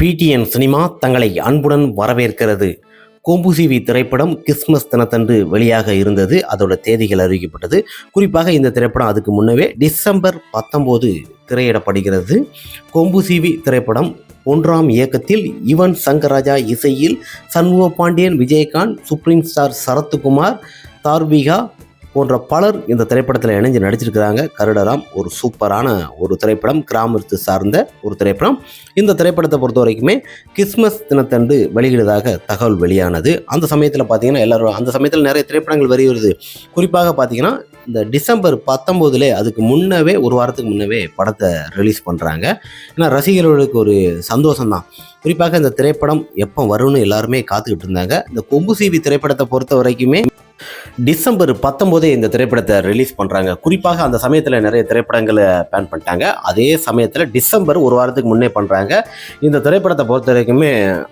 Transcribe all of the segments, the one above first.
PTN cinema தங்களை அன்புடன் வரவேற்கிறது. கோம்புசிவி திரைப்படம் கிறிஸ்மஸ் தினத்தன்று வெளியாக இருந்தது. அதோட தேதிகள் அறிவிக்கப்பட்டது. குறிப்பாக இந்த திரைப்படம் அதுக்கு முன்னவே டிசம்பர் பத்தொம்போது திரையிடப்படுகிறது. கொம்புசிவி திரைப்படம் ஒன்றாம் இயக்கத்தில் யுவன் சங்கராஜா இசையில் சண்முக பாண்டியன் விஜயகாந்த் சுப்ரீம் ஸ்டார் சரத்குமார் தார்விகா போன்ற பலர் இந்த திரைப்படத்தில் இணைஞ்சு நடிச்சிருக்கிறாங்க. கருடராம் ஒரு சூப்பரான ஒரு திரைப்படம். கிராமத்து சார்ந்த ஒரு திரைப்படம். இந்த திரைப்படத்தை பொறுத்த வரைக்குமே கிறிஸ்மஸ் தினத்தன்று வெளியிடுவதாக தகவல் வெளியானது. அந்த சமயத்தில் பார்த்தீங்கன்னா எல்லாரும் அந்த சமயத்தில் நிறைய திரைப்படங்கள் வெளிவருது குறிப்பாக பார்த்தீங்கன்னா இந்த டிசம்பர் பத்தொம்போதுலே அதுக்கு முன்னவே ஒரு வாரத்துக்கு முன்னவே படத்தை ரிலீஸ் பண்ணுறாங்க ஏன்னா ரசிகர்களுக்கு ஒரு சந்தோஷம்தான். குறிப்பாக இந்த திரைப்படம் எப்போ வரும்னு எல்லாருமே காத்துக்கிட்டு இருந்தாங்க. இந்த கொம்பு சீவி திரைப்படத்தை பொறுத்த வரைக்குமே டிசம்பர் பத்தொம்போதே இந்த திரைப்படத்தை ரிலீஸ் பண்ணுறாங்க குறிப்பாக அந்த சமயத்தில் நிறைய திரைப்படங்களை பேன் பண்ணிட்டாங்க. அதே சமயத்தில் டிசம்பர் ஒரு வாரத்துக்கு முன்னே பண்ணுறாங்க இந்த திரைப்படத்தை பொறுத்த வரைக்குமே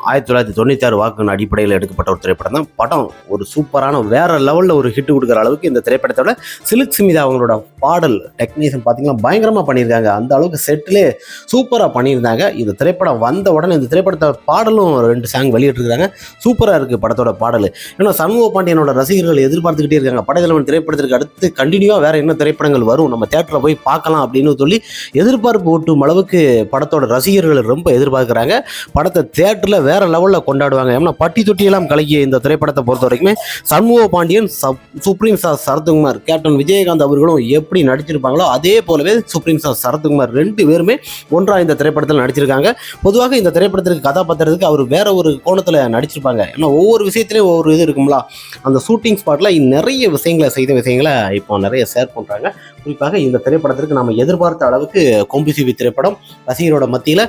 ஆயிரத்தி தொள்ளாயிரத்தி தொண்ணூற்றி ஆறு வாக்குகள் அடிப்படையில் எடுக்கப்பட்ட ஒரு திரைப்படம் தான். படம் ஒரு சூப்பரான வேற லெவலில் ஒரு ஹிட் கொடுக்குற அளவுக்கு இந்த திரைப்படத்தோட சிலுக் சிமிதா அவங்களோட பாடல் டெக்னீஷியன் பார்த்தீங்கன்னா பயங்கரமாக பண்ணியிருக்காங்க. அந்த அளவுக்கு செட்டிலே சூப்பராக பண்ணியிருந்தாங்க. இந்த திரைப்படம் வந்த உடனே இந்த திரைப்படத்தோட பாடலும் ரெண்டு சாங் வெளியிட்டிருக்காங்க சூப்பராக இருக்குது படத்தோட பாடல். ஏன்னா சண்முக பாண்டியனோட ரசிகர்கள் எதிர்பார்த்துக்கிட்டே இருக்காங்க. படைத்தலைவன் திரைப்படத்திற்கு அடுத்து கண்டினியூவாக வேற என்ன திரைப்படங்கள் வரும்? நம்ம தேட்டரில் போய் பார்க்கலாம் அப்படின்னு சொல்லி எதிர்பார்ப்பு ஊட்டும் அளவுக்கு படத்தோட ரசிகர்கள் ரொம்ப எதிர்பார்க்குறாங்க. படத்தை தேட்டரில் வேற லெவலில் கொண்டாடுவாங்க. ஏன்னா பட்டி தொட்டியெல்லாம் கலக்கிய இந்த திரைப்படத்தை பொறுத்த வரைக்குமே Shanmuga Pandian sub supreme sir Sarathkumar captain Vijayakanth அவர்களும் எப்படி நடிச்சிருப்பாங்களோ அதே போலவே சுப்ரீம் சார் சரத்குமார் ரெண்டு பேருமே ஒன்றா இந்த திரைப்படத்தில் நடிச்சிருக்காங்க. பொதுவாக இந்த திரைப்படத்திற்கு கதாபாத்திரத்துக்கு அவர் வேற ஒரு கோணத்தில் நடிச்சிருப்பாங்க. ஏன்னா ஒவ்வொரு விஷயத்துலையும் ஒவ்வொரு இது இருக்கும்ல. அந்த ஷூட்டிங்ஸ் ஸ்பாட்டில் நிறைய விஷயங்களை செய்த விஷயங்களை இப்போ நிறைய ஷேர் பண்ணுறாங்க குறிப்பாக இந்த திரைப்படத்திற்கு நம்ம எதிர்பார்த்த அளவுக்கு கொம்பிசிவி திரைப்படம் ரசிகரோட மத்தியில்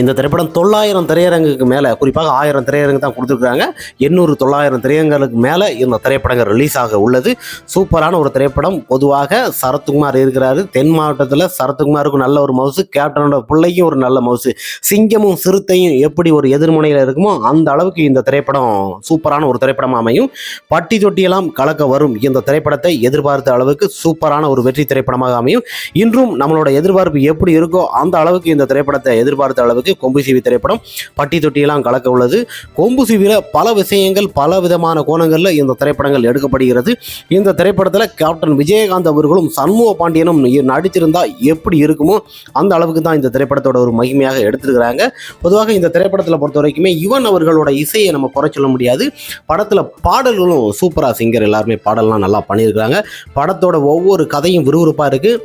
இந்த திரைப்படம் தொள்ளாயிரம் திரையரங்குக்கு மேலே குறிப்பாக ஆயிரம் திரையரங்கு தான் கொடுத்துருக்காங்க. எண்ணூறு தொள்ளாயிரம் திரையரங்குகளுக்கு மேலே இந்த திரைப்படங்கள் ரிலீஸ் ஆக உள்ளது. சூப்பரான ஒரு திரைப்படம். பொதுவாக சரத்குமார் இருக்கிறாரு. தென் மாவட்டத்தில் சரத்குமாருக்கு நல்ல ஒரு மவுசு கேப்டனோட பிள்ளைக்கும் ஒரு நல்ல மவுசு சிங்கமும் சிறுத்தையும் எப்படி ஒரு எதிர்முனையில் இருக்குமோ அந்த அளவுக்கு இந்த திரைப்படம் சூப்பரான ஒரு திரைப்படமாக அமையும். பட்டி தொட்டியெல்லாம் கலக்க வரும் இந்த திரைப்படத்தை எதிர்பார்த்த அளவுக்கு சூப்பரான ஒரு வெற்றி திரைப்படமாக அமையும். இன்றும் நம்மளோட எதிர்பார்ப்பு எப்படி இருக்கோ அந்த அளவுக்கு இந்த திரைப்படத்தை எதிர்பார்த்த அளவுக்கு கொம்பு சிவி திரைப்படம் பட்டி தொட்டியெல்லாம் கலக்க உள்ளது. கொம்பு சிவியில் பல விஷயங்கள் பல விதமான கோணங்களில் இந்த திரைப்படங்கள் எடுக்கப்படுகிறது. இந்த திரைப்படத்தில் கேப்டன் விஜயகாந்த் அவர்களும் சண்முக பாண்டியனும் நடிச்சிருந்தா எப்படி இருக்குமோ அந்த அளவுக்கு தான் இந்த திரைப்படத்தோட ஒரு மகிமையாக எடுத்திருக்கிறாங்க. பொதுவாக இந்த திரைப்படத்தில் பொறுத்த வரைக்குமே யுவன் அவர்களோட இசையை நம்ம குறை சொல்ல முடியாது. படத்தில் பாடல்களும் சூப்பராக சிங்கர் எல்லாருமே பாடல்லாம் நல்லா பண்ணியிருக்கிறாங்க. படத்தோட ஒவ்வொரு கதையும் விறுவிறுப்பாக இருக்குது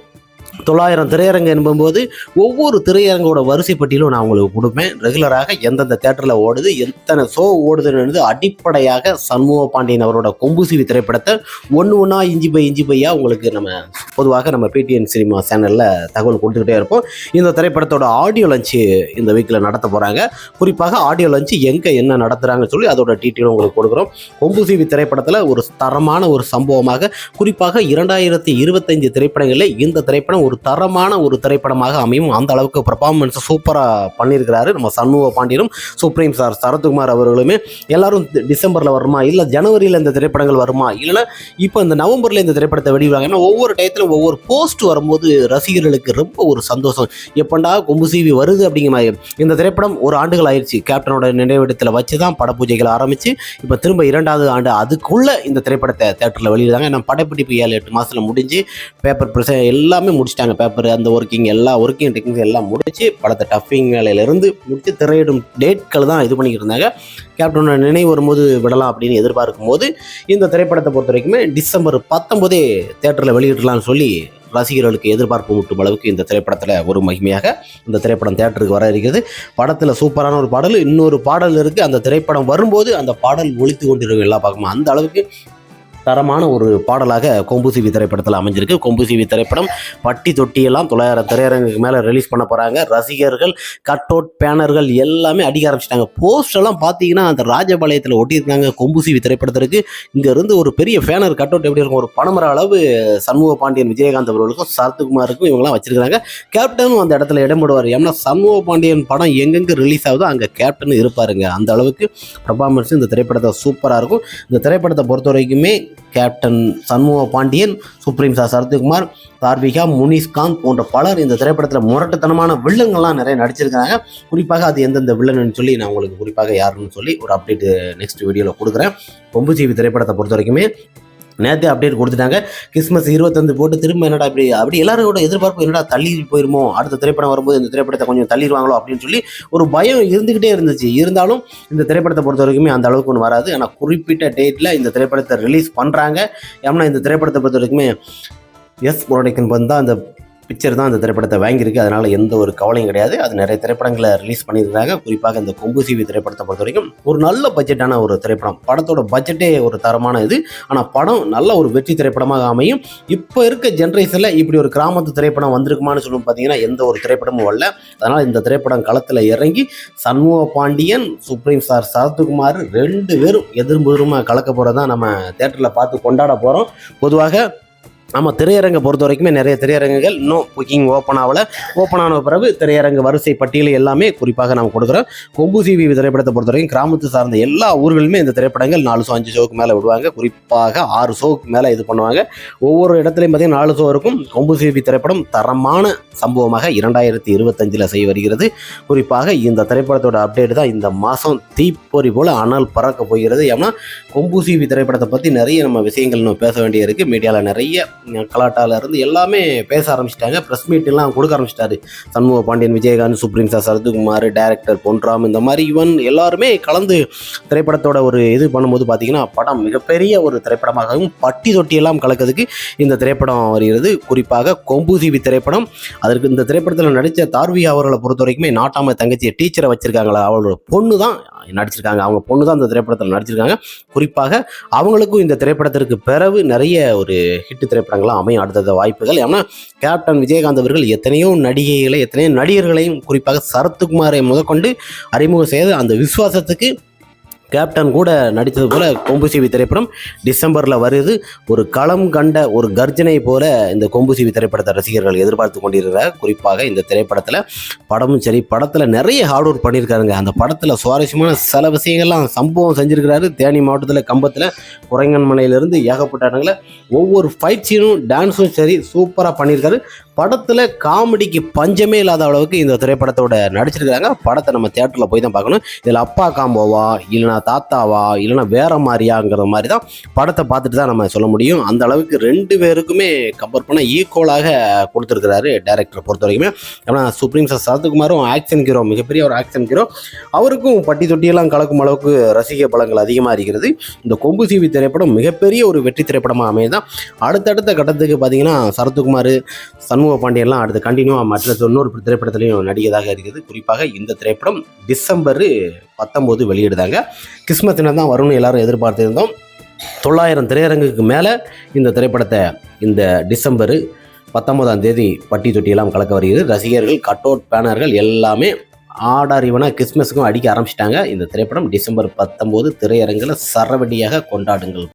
தொள்ளாயிரம் திரையரங்கு என்பது ஒவ்வொரு திரையரங்கோட வரிசை பட்டியலும் நான் உங்களுக்கு கொடுப்பேன். ரெகுலராக எந்தெந்த தேட்டரில் ஓடுது எத்தனை ஷோ ஓடுதுன்னு அடிப்படையாக சண்முக பாண்டியன் அவரோட கொம்பு சிவி திரைப்படத்தை ஒன்று ஒன்றா இஞ்சி பை இஞ்சி பையாக உங்களுக்கு நம்ம பொதுவாக நம்ம பிடிஎன் சினிமா சேனலில் தகவல் கொடுத்துக்கிட்டே இருப்போம். இந்த திரைப்படத்தோட ஆடியோ லஞ்சு இந்த வீக்கில் நடத்த போகிறாங்க குறிப்பாக ஆடியோ லஞ்சு எங்கே என்ன நடத்துகிறாங்கன்னு சொல்லி அதோட டீட்டெயிலும் உங்களுக்கு கொடுக்குறோம். கொம்புசிவி திரைப்படத்தில் ஒரு தரமான ஒரு சம்பவமாக குறிப்பாக இரண்டாயிரத்தி இருபத்தைந்து திரைப்படங்களில் இந்த திரைப்படம் ஒரு தரமான ஒரு திரைப்படமாக அமையும். அந்த அளவுக்கு பர்ஃபார்மன்ஸ் சூப்பராக பண்ணியிருக்கிறாரு நம்ம சண்முக பாண்டியனும் சுப்ரீம் சார் சரத்குமார் அவர்களுமே. எல்லாரும் டிசம்பரில் வருமா? இல்லை ஜனவரியில் இந்த திரைப்படங்கள் வருமா? இல்லைன்னா இப்போ இந்த நவம்பரில் இந்த திரைப்படத்தை வெளியிடுவாங்க. ஏன்னா ஒவ்வொரு டயத்திலும் ஒவ்வொரு போஸ்ட் வரும்போது ரசிகர்களுக்கு ரொம்ப ஒரு சந்தோஷம். எப்பண்டா கொம்பு சீவி வருது அப்படிங்கிற மாதிரி. இந்த திரைப்படம் ஒரு ஆண்டுகள் ஆயிடுச்சு. கேப்டனோட நினைவிடத்தில் வச்சு தான் படப்பூஜைகள் ஆரம்பித்து இப்போ திரும்ப இரண்டாவது ஆண்டு அதுக்குள்ளே இந்த திரைப்படத்தை தேட்டரில் வெளியிடுறாங்க. ஏன்னா படப்பிடிப்பு ஏழு எட்டு மாதத்தில் முடிஞ்சு பேப்பர் ப்ரெஸ் எல்லாமே முடிச்சிட்டாங்க. பேப்பர் அந்த ஒர்க்கிங் எல்லா ஒர்க்கிங் டெக்னிக்ஸ் எல்லாம் முடிச்சு படத்தை டஃபிங் வேலையிலேருந்து முடிச்சு திரையிடும் டேட்கள் தான் இது பண்ணிக்கிட்டு இருந்தாங்க. கேப்டனோட நினைவு வரும்போது விடலாம் அப்படின்னு எதிர்பார்க்கும் போது இந்த திரைப்படத்தை பொறுத்த வரைக்குமே டிசம்பர் பத்தொம்போதே தேட்டரில் வெளியிடலாம்னு சொல்லி ரசிகர்களுக்கு எதிர்பார்ப்பு ஊட்டும் அளவுக்கு இந்த திரைப்படத்தில் ஒரு மகிமையாக இந்த திரைப்படம் தேட்டருக்கு வர இருக்கிறது. படத்தில் சூப்பரான ஒரு பாடல் இன்னொரு பாடல் இருக்குது அந்த திரைப்படம் வரும்போது அந்த பாடல் ஒழித்து கொண்டிருக்கும் எல்லா பக்கமும். அந்த அளவுக்கு தரமான ஒரு பாடலாக கொம்புசிவி திரைப்படத்தில் அமைஞ்சிருக்கு. கொம்புசிவி திரைப்படம் பட்டி தொட்டியெல்லாம் தொள்ளாயிரம் திரையரங்குக்கு மேலே ரிலீஸ் பண்ண போகிறாங்க ரசிகர்கள் கட் அவுட் பேனர்கள் எல்லாமே அடிக்க ஆரம்பிச்சிட்டாங்க. போஸ்டெல்லாம் பார்த்தீங்கன்னா அந்த ராஜபாளையத்தில் ஒட்டியிருக்காங்க. கொம்புசிவி திரைப்படத்திற்கு. இங்கேருந்து ஒரு பெரிய ஃபேனர் கட் அவுட் எப்படி இருக்கும்? ஒரு பணமர அளவு சண்முக பாண்டியன் விஜயகாந்த் அவர்களுக்கும் சரத்குமாருக்கும் இவங்கெல்லாம் வச்சிருக்காங்க கேப்டனும் அந்த இடத்துல இடம்பெடுவார் ஏன்னா சண்முக பாண்டியன் படம் எங்கெங்கே ரிலீஸ் ஆகுதோ அங்கே கேப்டன் இருப்பாருங்க. அந்த அளவுக்கு பர்ஃபார்மன்ஸ் இந்த திரைப்படத்தை சூப்பராக இருக்கும். இந்த திரைப்படத்தை பொறுத்த வரைக்குமே captain Shanmuga Pandian supreme sir Sarathkumar Dharvika Munishkanth போன்ற பலர் இந்த திரைப்படத்தில் முரட்டுத்தனமான வில்லங்கள்லாம் நிறைய நடிச்சிருக்காங்க குறிப்பாக அது எந்தெந்த வில்லன்னு சொல்லி நான் உங்களுக்கு குறிப்பாக யாருன்னு சொல்லி ஒரு அப்டேட் நெக்ஸ்ட் வீடியோவில் கொடுக்குறேன். கொம்பு ஜீவி திரைப்படத்தை பொறுத்த வரைக்குமே நேற்றே அப்டேட் கொடுத்துட்டாங்க. கிறிஸ்மஸ் இருபத்தஞ்சு போட்டு திரும்ப என்னடா இப்படி அப்படி எல்லாரோட எதிர்பார்ப்பு என்னடா தள்ளி போயிருமோ? அடுத்த திரைப்படம் வரும்போது இந்த திரைப்படத்தை கொஞ்சம் தள்ளிடுவாங்களோ அப்படின்னு சொல்லி ஒரு பயம் இருந்துக்கிட்டே இருந்துச்சு. இருந்தாலும் இந்த திரைப்படத்தை பொறுத்த வரைக்குமே அந்த அளவுக்கு ஒன்று வராது. ஆனால் குறிப்பிட்ட டேட்டில் இந்த திரைப்படத்தை ரிலீஸ் பண்ணுறாங்க ஏன்னா இந்த திரைப்படத்தை பொறுத்த வரைக்குமே எஸ் ப்ரொடக்ஷன் வந்து தான் அந்த பிக்சர் தான் அந்த திரைப்படத்தை வாங்கியிருக்கு. அதனால் எந்த ஒரு கவலையும் கிடையாது. அது நிறைய திரைப்படங்களை ரிலீஸ் பண்ணியிருக்காங்க குறிப்பாக இந்த கொம்பு சிவி திரைப்படத்தை பொறுத்த வரைக்கும் ஒரு நல்ல பட்ஜெட்டான ஒரு திரைப்படம். படத்தோட பட்ஜெட்டே ஒரு தரமான இது. ஆனால் படம் நல்ல ஒரு வெற்றி திரைப்படமாக அமையும். இப்போ இருக்க ஜென்ரேஷனில் இப்படி ஒரு கிராமத்து திரைப்படம் வந்திருக்குமான்னு சொல்லும் பார்த்தீங்கன்னா எந்த ஒரு திரைப்படமும் வரல அதனால் இந்த திரைப்படம் களத்தில் இறங்கி சண்முக பாண்டியன் சுப்ரீம் ஸ்டார் சரத்குமார் ரெண்டு பேரும் எதிர்புறமாக கலக்க போகிறதான் நம்ம தேட்டரில் பார்த்து கொண்டாட போகிறோம் பொதுவாக ஆமாம் திரையரங்கை பொறுத்த வரைக்குமே நிறைய திரையரங்குகள் இன்னும் புக்கிங் ஓப்பன் ஆகலை. ஓப்பன் ஆன பிறகு திரையரங்கு வரிசை பட்டியல் எல்லாமே குறிப்பாக நாம் கொடுக்குறோம். கொம்பு சிவி திரைப்படத்தை பொறுத்த வரைக்கும் கிராமத்து சார்ந்த எல்லா ஊர்களுமே இந்த திரைப்படங்கள் நாலு ஷோ அஞ்சு ஷோக்கு மேலே விடுவாங்க. குறிப்பாக ஆறு ஷோக்கு மேலே இது பண்ணுவாங்க. ஒவ்வொரு இடத்துலையும் பார்த்தீங்கன்னா நாலு ஷோ இருக்கும். கொம்பு சிவி திரைப்படம் தரமான சம்பவமாக இரண்டாயிரத்தி இருபத்தஞ்சில் செய்ய வருகிறது. குறிப்பாக இந்த திரைப்படத்தோட அப்டேட் தான் இந்த மாதம் தீப்பொறி போல் அனல் பறக்க போகிறது. ஏன்னா கொம்பு சிவி திரைப்படத்தை பற்றி நிறைய நம்ம விஷயங்கள் இன்னும் பேச வேண்டியிருக்கு. மீடியாவில் நிறைய கலாட்டால இருந்து எல்லாமே பேச ஆரம்பிச்சிட்டாங்க. ப்ரெஸ் மீட்லாம் கொடுக்க ஆரம்பிச்சிட்டாரு. Shanmuga Pandian Vijayakanth supreme sir Sarathkumar director Ponram இந்த மாதிரி இவன் எல்லாருமே கலந்து திரைப்படத்தோட ஒரு இது பண்ணும்போது பார்த்தீங்கன்னா படம் மிகப்பெரிய ஒரு திரைப்படமாகவும் பட்டி தொட்டியெல்லாம் கலக்கிறதுக்கு இந்த திரைப்படம் வருகிறது. குறிப்பாக கொம்புசிவி திரைப்படம். அதற்கு இந்த திரைப்படத்தில் நடித்த தார்வியா அவர்களை பொறுத்த வரைக்குமே நாட்டாம தங்கச்சியை டீச்சரை வச்சிருக்காங்களா? அவளோட பொண்ணு தான் நடிச்சிருக்காங்க. அவங்க பொண்ணு தான் இந்த திரைப்படத்தில் நடிச்சிருக்காங்க. குறிப்பாக அவங்களுக்கும் இந்த திரைப்படத்திற்கு பிறகு நிறைய ஒரு ஹிட் திரைப்படங்களாக அமையும். அடுத்தடுத்த வாய்ப்புகள். ஏன்னா கேப்டன் விஜயகாந்த் அவர்கள் எத்தனையோ நடிகைகளை எத்தனையோ நடிகர்களையும் குறிப்பாக சரத்குமாரை முதற்கொண்டு அறிமுகம் செய்து அந்த விசுவாசத்துக்கு கேப்டன் கூட நடித்தது போல கொம்புசிவி திரைப்படம் டிசம்பரில் வருது. ஒரு களம் கண்ட ஒரு கர்ஜனை போல இந்த கொம்புசிவி திரைப்படத்தை ரசிகர்கள் எதிர்பார்த்து கொண்டிருக்கிறார் குறிப்பாக இந்த திரைப்படத்தில் படமும் சரி படத்தில் நிறைய ஹார்ட் ஒர்க் பண்ணியிருக்காருங்க. அந்த படத்தில் சுவாரஸ்யமான சில விஷயங்கள்லாம் சம்பவம் செஞ்சுருக்கிறாரு. தேனி மாவட்டத்தில் கம்பத்தில் குரங்கன்மனையிலிருந்து ஏகப்பட்ட இடங்களில் ஒவ்வொரு ஃபைட் சீனும் டான்ஸும் சரி சூப்பராக பண்ணியிருக்காரு. படத்தில் காமெடிக்கு பஞ்சமே இல்லாத அளவுக்கு இந்த திரைப்படத்தோட நடிச்சிருக்காங்க படத்தை நம்ம தேட்டரில் போய் தான் பார்க்கணும். இதில் அப்பா காம்போவா இல்லைனா தாத்தாவா இல்லைனா வேற மாதிரியாங்கிற மாதிரி தான் படத்தை பார்த்துட்டு தான் நம்ம சொல்ல முடியும். அந்த அளவுக்கு ரெண்டு பேருக்குமே கம்பேர் பண்ண ஈக்குவலாக கொடுத்துருக்கிறாரு டேரக்டரை பொறுத்த வரைக்குமே. ஏன்னா சுப்ரீம் சார் சரத்குமாரும் ஆக்ஷன் ஹீரோ மிகப்பெரிய ஒரு ஆக்ஷன் ஹீரோ அவருக்கும் பட்டி தொட்டியெல்லாம் கலக்கும் அளவுக்கு ரசிக பலங்கள் அதிகமாக இருக்கிறது. இந்த கொம்பு சீவி திரைப்படம் மிகப்பெரிய ஒரு வெற்றி திரைப்படமாக அமையதான் அடுத்தடுத்த கட்டத்துக்கு பார்த்தீங்கன்னா சரத்குமார் சண்முக பாண்டியன்லாம் அடுத்து கண்டினியூவாக மற்ற தொண்ணூறு திரைப்படத்துலையும் நடிகதாக இருக்குது. குறிப்பாக இந்த திரைப்படம் டிசம்பர் பத்தொம்போது வெளியிடுதாங்க. கிறிஸ்மஸ் தினம் தான் வரும்னு எல்லாரும் எதிர்பார்த்திருந்தோம். தொள்ளாயிரம் திரையரங்குக்கு மேலே இந்த திரைப்படத்தை இந்த டிசம்பர் பத்தொன்பதாம் தேதி பட்டி தொட்டியெல்லாம் கலக்க வருகிறது. ரசிகர்கள் கட் அவுட் பேனர்கள் எல்லாமே ஆடார் இவனாக கிறிஸ்மஸுக்கும் அடிக்க ஆரம்பிச்சிட்டாங்க. இந்த திரைப்படம் டிசம்பர் பத்தொம்போது திரையரங்கில் சரவடியாக கொண்டாடுங்கள்.